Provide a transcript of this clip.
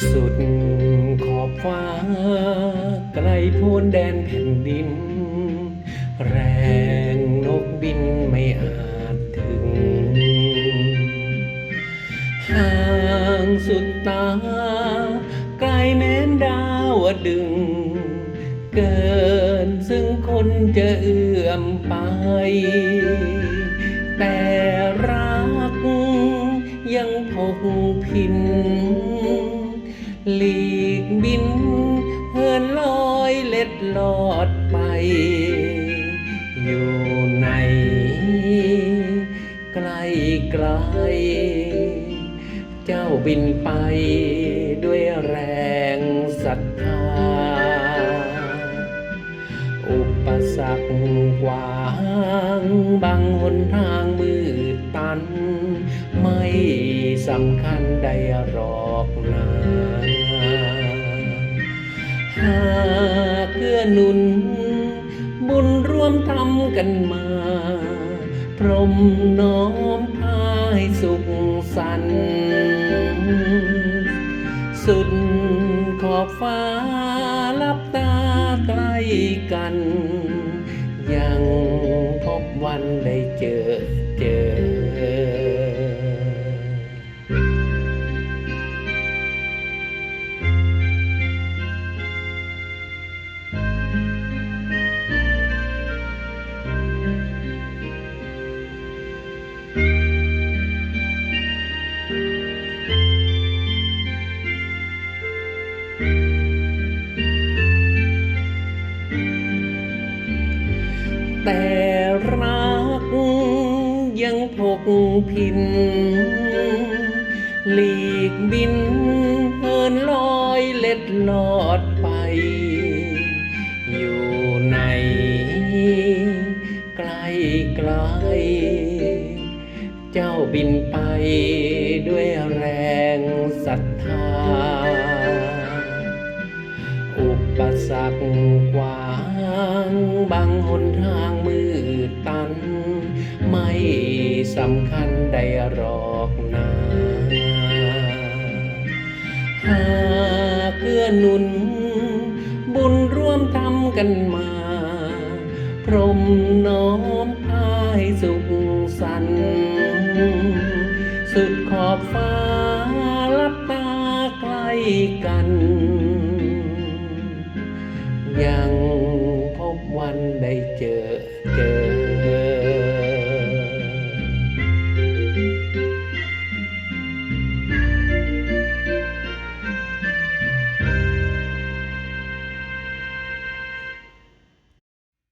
สุดขอบฟ้า ไกลพ้นแดนแผ่นดิน แรงนกบินไม่อาจถึง ห่างสุดตา ไกลแม้นดาวดึง เกินซึ่งคนจะเอื้อมไป แต่รักยังพกพิน หลีกบินเหินลอยเล็ดลอดไป อยู่ในไกลไกล เจ้าบินไปด้วยแรงศรัทธา อุปสรรคกว้างบางหนทางมืดตันไม่ สำคัญใดหรอกนะหากเกื้อหนุน บุญร่วมทำกันมา พรมน้อมพาให้สุขสันต์สุดขอบฟ้าลับตาใกล้กัน ยังพบวันได้เจอ แต่รักยังพกพิน หลีกบินเหินลอยเล็ดลอดไป อยู่ในไกลไกล เจ้าบินไปด้วยแรงศรัทธา อุปสรรคกว้าางบางหนทางมืดตัน ไม่สำคัญใดหรอกนะหากเกื้อหนุน บุญร่วมทำกันมา พรหมน้อมพายสุขสันต์สุดขอบฟ้าลับตาใกล้กัน ยัง